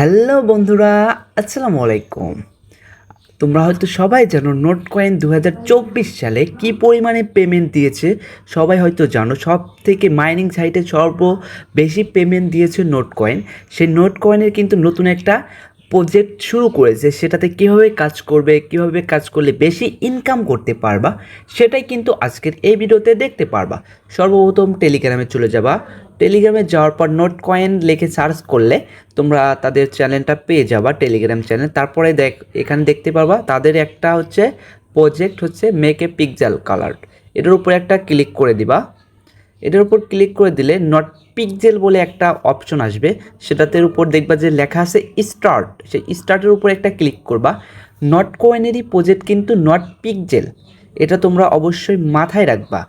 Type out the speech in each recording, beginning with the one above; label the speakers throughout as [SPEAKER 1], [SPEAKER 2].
[SPEAKER 1] Hello বন্ধুরা, আসসালামু আলাইকুম। তোমরা হয়তো সবাই জানো নোট কয়েন দু হাজার চব্বিশ সালে কি পরিমাণে পেমেন্ট দিয়েছে। সবাই হয়তো জানো সব থেকে মাইনিং সাইটে সর্ব বেশি পেমেন্ট দিয়েছে নোট কয়েন। সেই নোট কয়েনের কিন্তু নতুন একটা প্রজেক্ট শুরু করেছে। সেটাতে কীভাবে কাজ করবে, কীভাবে কাজ করলে বেশি ইনকাম করতে পারবা, সেটাই কিন্তু আজকের এই ভিডিওতে দেখতে পারবা। সর্বপ্রথম টেলিগ্রামে চলে যাবা। টেলিগ্রামে যাওয়ার পর নোট কয়েন লিখে সার্চ করলে তোমরা তাদের চ্যানেলটা পেয়ে যাবা, টেলিগ্রাম চ্যানেল। তারপরে দেখ, এখানে দেখতে পারবা তাদের একটা হচ্ছে প্রজেক্ট হচ্ছে মেক এ পিকজাল কালার এটার উপরে একটা ক্লিক করে দিবা। এটার উপর ক্লিক করে দিলে নট পিকজেল বলে একটা অপশন আসবে। সেটাতে উপর দেখবা যে লেখা আছে স্টার্ট সেই স্টার্টের উপর একটা ক্লিক করবা। নট কয়েনেরই প্রজেক্ট কিন্তু নট পিকজেল এটা তোমরা অবশ্যই মাথায় রাখবা।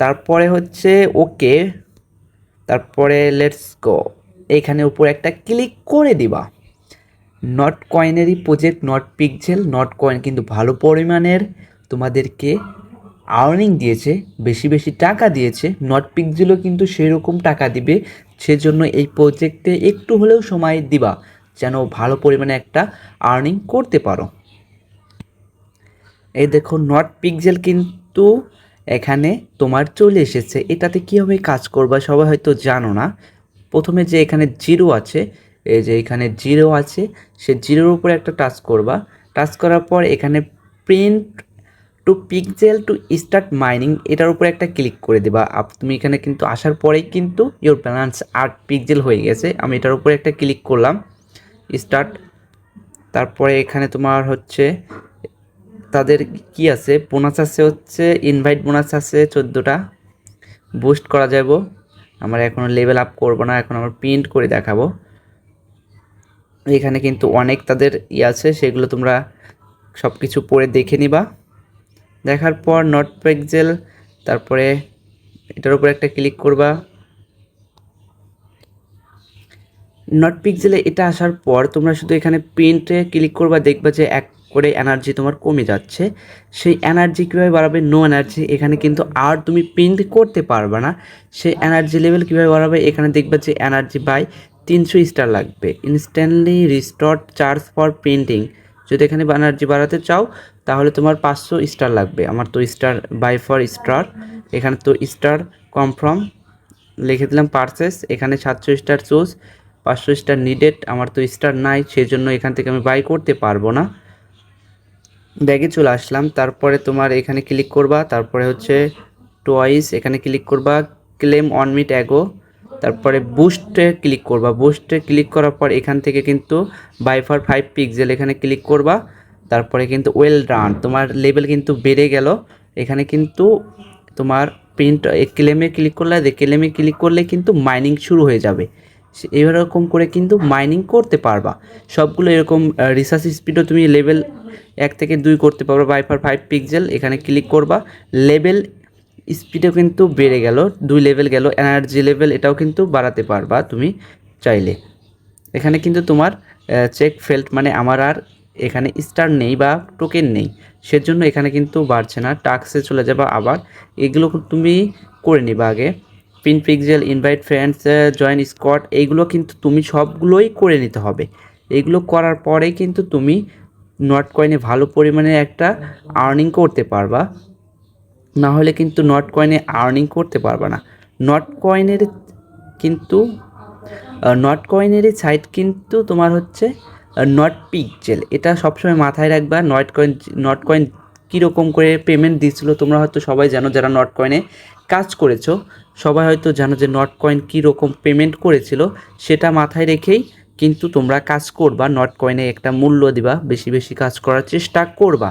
[SPEAKER 1] তারপরে হচ্ছে ওকে তারপরে লেটস গো এইখানে উপর একটা ক্লিক করে দিবা। Not কয়েনেরই project not pixel not coin কিন্তু ভালো পরিমাণের তোমাদেরকে আর্নিং দিয়েছে, বেশি বেশি টাকা দিয়েছে নট পিকজেলও কিন্তু সেরকম টাকা দিবে, সেজন্য এই প্রজেক্টে একটু হলেও সময় দিবা, যেন ভালো পরিমাণে একটা আর্নিং করতে পারো। এই দেখো নট পিকজেল কিন্তু এখানে তোমার চলে এসেছে। এটাতে কীভাবে কাজ করবা সবাই হয়তো জানো না। প্রথমে যে এখানে জিরো আছে, এই যে এখানে জিরো আছে, সে জিরোর উপরে একটা টাচ করবা। টাচ করার পর এখানে print to pixel to start mining এটার উপরে একটা ক্লিক করে দেবা। আপ তুমি এখানে কিন্তু আসার পরেই কিন্তু ইওর ব্যালেন্স আট পিকজেল হয়ে গেছে। আমি এটার উপরে একটা ক্লিক করলাম স্টার্ট তারপরে এখানে তোমার হচ্ছে তাদের কি আছে? বোনাস আছে হচ্ছে ইনভাইট বোনাস আছে চোদ্দোটা। বুস্ট করা যাব আমার এখনও লেভেল আপ করব না, এখন আমার প্রিন্ট করে দেখাবো। এখানে কিন্তু অনেক তাদের ই আছে, সেগুলো তোমরা সব কিছু পড়ে দেখে নিবা। দেখার পর নট পেক্সেল তারপরে এটার উপর একটা ক্লিক করবা। নট পিক্সেলে এটা আসার পর তোমরা শুধু এখানে প্রিন্টে ক্লিক করবা, দেখবা যে এক করে এনার্জি তোমার কমে যাচ্ছে। সেই এনার্জি কীভাবে বাড়াবে? নো এনার্জি এখানে কিন্তু আর তুমি প্রিন্ট করতে পারবে না। সেই এনার্জি লেভেল কীভাবে বাড়াবে? এখানে দেখবে যে এনার্জি বাই তিনশো স্টার লাগবে। Instantly restart charge for printing যদি এখানে এনার্জি বাড়াতে চাও, তাহলে তোমার পাঁচশো স্টার লাগবে। আমার তো স্টার বাই ফর স্টার এখানে তো স্টার কনফার্ম লিখে দিলাম পার্সেস এখানে সাতশো স্টার চুজ পাঁচশো স্টার নিডেড আমার তো স্টার নাই সেই জন্য এখান থেকে আমি বাই করতে পারব না। ব্যাগে চলে আসলাম। তারপরে তোমার এখানে ক্লিক করবা, তারপরে হচ্ছে টোয়াইস এখানে ক্লিক করবা ক্লেম অন মিট অ্যাগো তারপরে বুস্টে ক্লিক করবা। বুস্টে ক্লিক করার পর এখান থেকে কিন্তু বাই ফর ফাইভ পিক্সেল এখানে ক্লিক করবা। তারপরে কিন্তু ওয়েল রান তোমার লেভেল কিন্তু বেড়ে গেল। এখানে কিন্তু তোমার প্রিন্ট ক্লেমে ক্লিক করলে ক্লেমে ক্লিক করলে কিন্তু মাইনিং শুরু হয়ে যাবে। এরকম করে কিন্তু মাইনিং করতে পারবা। সবগুলো এরকম রিসার্চ স্পিডও তুমি লেভেল এক থেকে দুই করতে পারবা বাই ফার ফাইভ পিক্সেল এখানে ক্লিক করবা। লেভেল স্পিডও কিন্তু বেড়ে গেল, দুই লেভেল গেল এনার্জি লেভেল এটাও কিন্তু বাড়াতে পারবা তুমি চাইলে। এখানে কিন্তু তোমার চেক ফেল্ট মানে আমার আর এখানে স্টার নেই বা টোকেন নেই। সেজন্য এখানে কিন্তু বাড়ছে না টাক্সে চলে যাবা আবার। এগুলো তুমি করে নিবা আগে। Pin pixel invite friends join squad এইগুলো কিন্তু তুমি সবগুলোই করে নিতে হবে। এগুলো করার পরেই কিন্তু তুমি নট কয়েনে ভালো পরিমাণে একটা আর্নিং করতে পারবা। না হলে কিন্তু নট কয়েনে আর্নিং করতে পারবা না। নট কয়েনের কিন্তু নট কয়েনেরই সাইট কিন্তু তোমার হচ্ছে নট পিকজেল এটা সবসময় মাথায় রাখবা নট কয়েন নট কয়েন কীরকম করে পেমেন্ট দিচ্ছিল? তোমরা হয়তো সবাই জানো যারা নট কয়েনে কাজ করেছ, সবাই হয়তো জানো যে নট কয়েন কীরকম পেমেন্ট করেছিল, সেটা মাথায় রেখেই কিন্তু তোমরা কাজ করবা নট কয়েনে একটা মূল্য দিবা, বেশি বেশি কাজ করার চেষ্টা করবা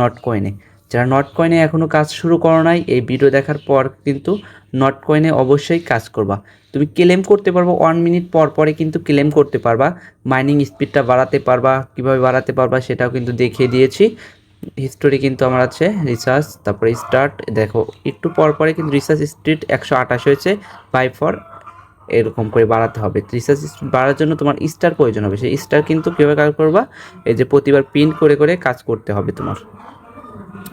[SPEAKER 1] নট কয়েনে যারা নট কয়েনে এখনও কাজ শুরু করো নাই, এই ভিডিও দেখার পর কিন্তু নট কয়েনে অবশ্যই কাজ করবা। তুমি ক্লেম করতে পারবা ওয়ান মিনিট পর পরে কিন্তু ক্লেম করতে পারবা। মাইনিং স্পিডটা বাড়াতে পারবা, কীভাবে বাড়াতে পারবা সেটাও কিন্তু দেখিয়ে দিয়েছি। হিস্টোরি কিন্তু আমার আছে রিসার্চ তারপরে স্টার্ট দেখো, একটু পর পরে কিন্তু রিসার্চ স্পিড একশো আঠাশ হয়েছে বাই ফর এরকম করে বাড়াতে হবে। রিসার্চ বাড়ার জন্য তোমার স্টার প্রয়োজন হবে, সেই স্টার কিন্তু কীভাবে কাজ করবা? এই যে প্রতিবার প্রিন্ট করে করে কাজ করতে হবে তোমার।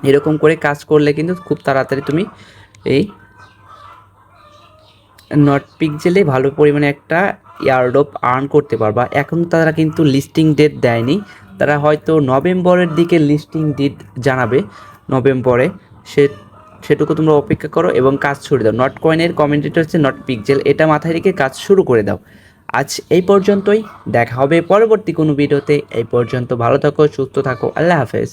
[SPEAKER 1] এরকম করে কাজ করলে কিন্তু খুব তাড়াতাড়ি তুমি এই নট পিকজেলে ভালো পরিমাণে একটা ইয়ারডোপ আর্ন করতে পারবা। এখন তারা কিন্তু লিস্টিং ডেট দেয়নি তারা হয়তো নভেম্বরের দিকে লিস্টিং ডেট জানাবে নভেম্বরে। সে সেটুকু তোমরা অপেক্ষা করো এবং কাজ ছুড়ে দাও। নট কয়েনের কমেন্টেটর হচ্ছে নট পিকজেল। এটা মাথায় রেখে কাজ শুরু করে দাও। আজ এই পর্যন্তই। দেখা হবে পরবর্তী কোনো ভিডিওতে। এই পর্যন্ত ভালো থাকো, সুস্থ থাকো। আল্লাহ হাফেজ।